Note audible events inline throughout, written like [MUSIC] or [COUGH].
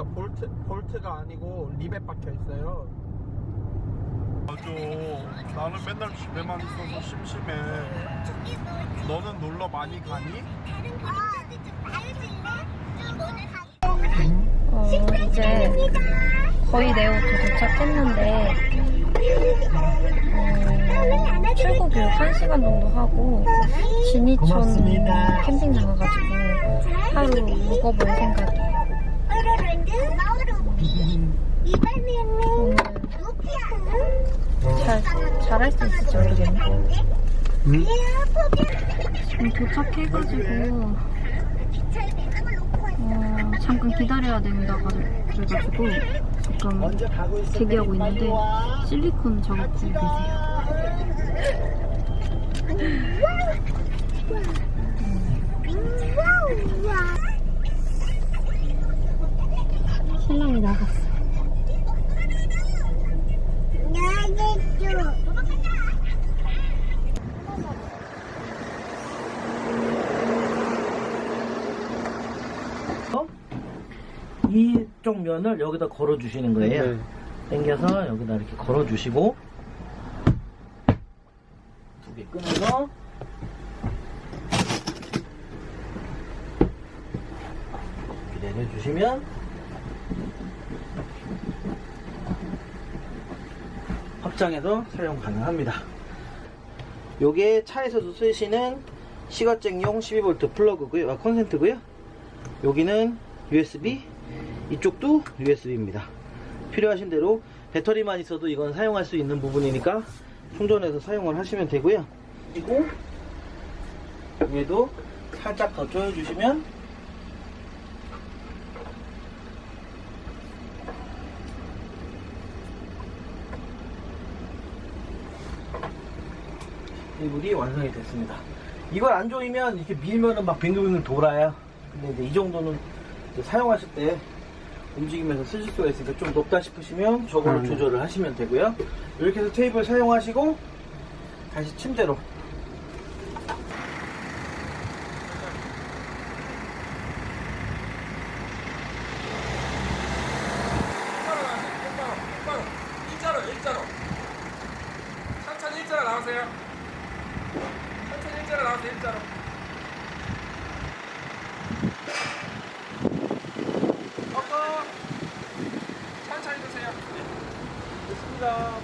여기가 볼트 볼트가 아니고 립에 박혀 있어요. 맞아. 나는 맨날 집에만 있어서 심심해. 너는 놀러 많이 가니? 어, 이제 거의 내일부터 도착했는데 어, 출국 교육 1시간 정도 하고 진이천 캠핑장 가가지고 하루 묵어볼 생각이에요. 오늘 잘, 잘할 수 있을지 모르겠네. 지금 도착해가지고 어, 잠깐 기다려야 된다 그래가지고 잠깐 대기하고 있는데 실리콘 작업 중에 계세요. [LAUGHS] 신랑이 나갔어. 이쪽 면을 여기다 걸어 주시는 거예요. 네. 당겨서 여기다 이렇게 걸어 주시고 두 개 끊어서 이렇게 내려 주시면 확장해서 사용 가능합니다. 요게 차에서도 쓰시는 시가잭용 12V 플러그고요. 아, 콘센트고요. 여기는 USB, 이쪽도 USB입니다. 필요하신 대로 배터리만 있어도 이건 사용할 수 있는 부분이니까 충전해서 사용을 하시면 되고요. 그리고 위에도 살짝 더 조여주시면 이 물이 완성이 됐습니다. 이걸 안 조이면 이렇게 밀면은 막 빙글빙글 돌아요. 근데 이제 이 정도는 이제 사용하실 때 움직이면서 쓰실 수가 있으니까 좀 높다 싶으시면 저걸로 음. 조절을 하시면 되고요. 이렇게 해서 테이블 사용하시고 다시 침대로 일자로 천천히 일자로 나오세요 천천히 일자로 나오세요 일자로 꺾어 천천히 드세요 됐습니다.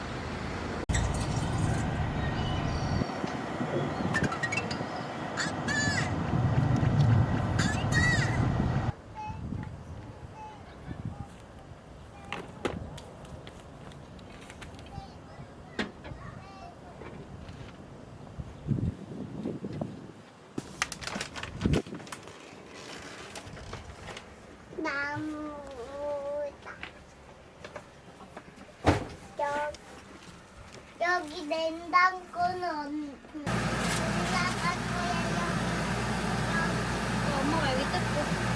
나무다. 여, 여기 냉장고는 올라갈 거예요. 엄마가 여기 뜯고.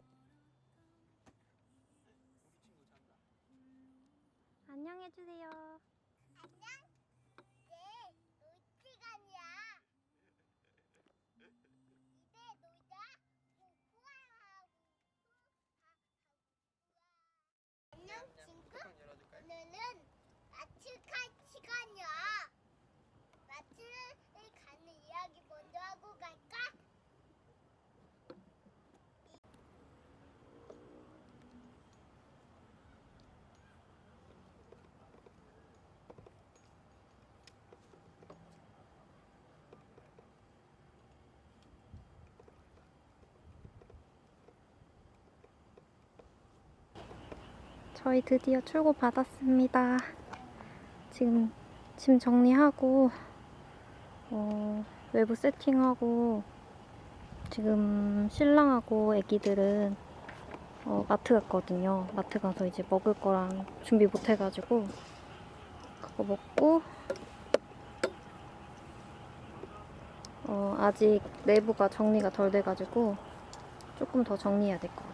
저희 드디어 출고 받았습니다. 지금 짐 정리하고 어, 외부 세팅하고 지금 신랑하고 애기들은 어, 마트 갔거든요. 마트 가서 이제 먹을 거랑 준비 못 해가지고 그거 먹고 어, 아직 내부가 정리가 덜 돼가지고 조금 더 정리해야 될 것 같아요.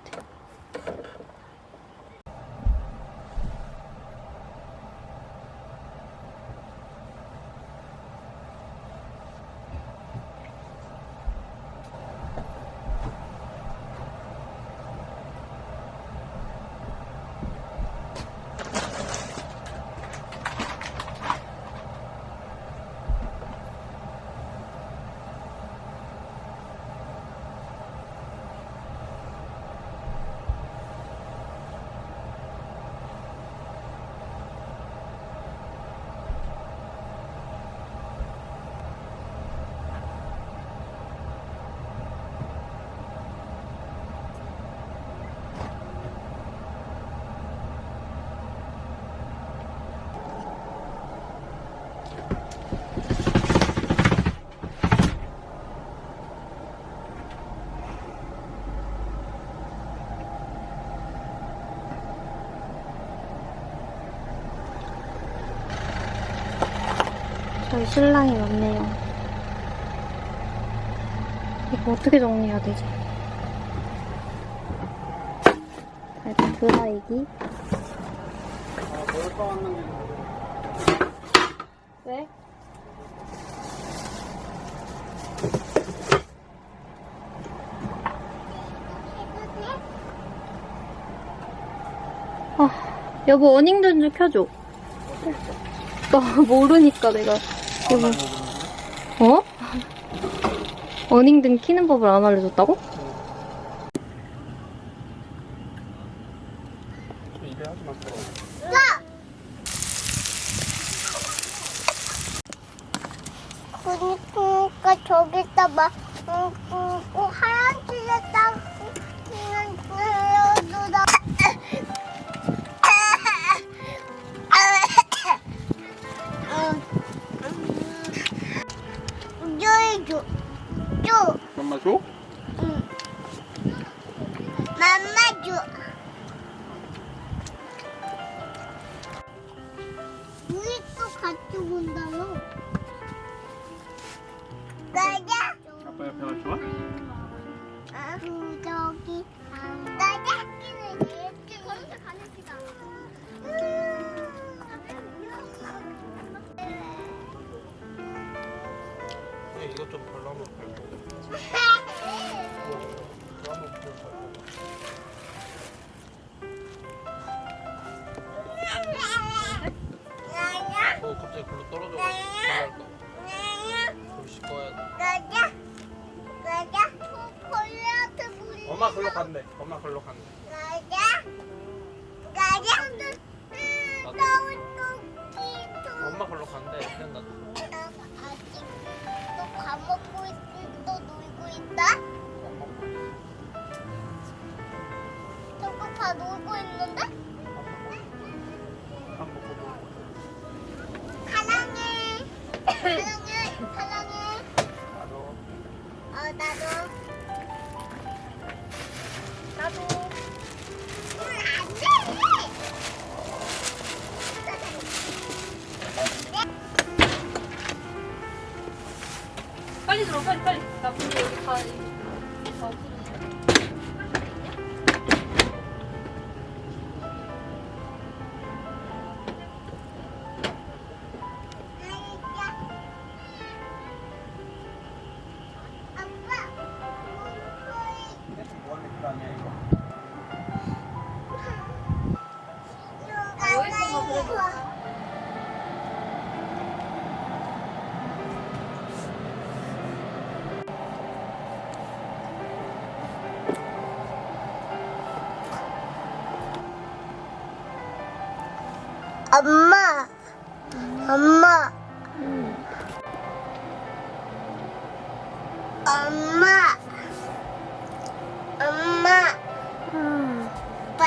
저희 신랑이 왔네요. 이거 어떻게 정리해야 되지? 자, 일단 드라이기. 왜? 아, 여보 어닝든 좀 켜줘. 나 모르니까 내가 여보. 어? 어닝든 키는 법을 안 알려줬다고? 그러니까 저기다 막 음, 음, 꼭 줘줘. 줘 엄마 줘? 맘마 줘. 우리 또 같이 온다요 가자 아빠 옆에 가 좋아? 아, 저기 어, 갑자기 글로 떨어져가지고 돼. 가자 가자 엄마 글로 간대. 엄마 글로 간대. 가자 가자 엄마 글로 간대. 그냥 나 밥 먹고 놀고 있는데? 빨리 빨리. 나 근데 여기 다다 엄 마, 엄 마, 엄 마, 엄 마, 응. 봐.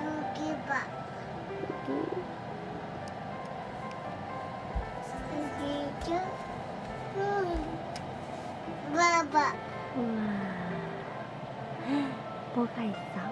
여기 봐. 여기 좀, 응. 봐 봐. 우 와. 뭐가 있 어?